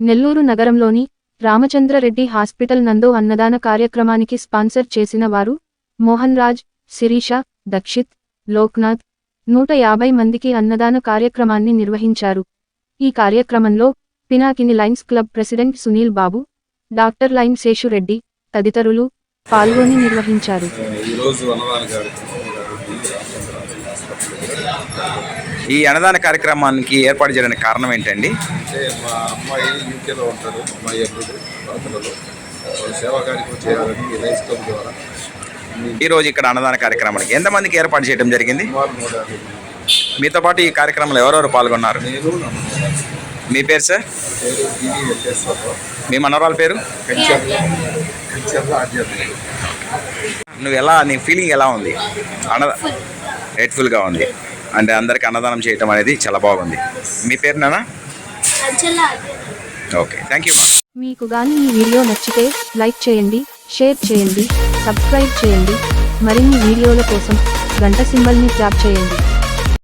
నెల్లూరు నగరంలోని రామచంద్రరెడ్డి హాస్పిటల్ నందు అన్నదాన కార్యక్రమానికి స్పాన్సర్ చేసిన వారు మోహన్ రాజ్ శిరీష దక్షిత్ లోక్నాథ్. నూట యాభై మందికి అన్నదాన కార్యక్రమాన్ని నిర్వహించారు. ఈ కార్యక్రమంలో Pinakini lions club president Sunil Babu doctor lion Seshureddy తదితరులు పాల్గొని నిర్వహించారు. ఈరోజు ఈ అన్నదాన కార్యక్రమానికి ఏర్పాటు చేయడానికి కారణం ఏంటండి? అంటే మా అమ్మాయి యూకేలో ఉంటారు వాళ్ళు సేవా కార్యక్రమం చేయాలని ఈ రైస్ క్లబ్ ద్వారా. ఈ రోజు ఇక్కడ అన్నదాన కార్యక్రమానికి ఎంతమందికి ఏర్పాటు చేయడం జరిగింది. మీతో పాటు ఈ కార్యక్రమంలో ఎవరెవరు పాల్గొన్నారు. మీ పేరు సార్? మీ మనవరాల పేరు? నువ్వు ఎలా నీ ఫీలింగ్ ఎలా ఉంది? అన్నద గ్రేట్ఫుల్గా ఉంది. అంటే అందరికి అన్నదానం చేయటం అనేది చాలా బాగుంది. మీ పేరు నానా ఓకే థ్యాంక్ యూ మీకు గాని ఈ వీడియో నచ్చితే లైక్ చేయండి షేర్ చేయండి సబ్స్క్రైబ్ చేయండి. మరిన్ని వీడియోల కోసం గంట సింబల్ని ట్యాప్ చేయండి.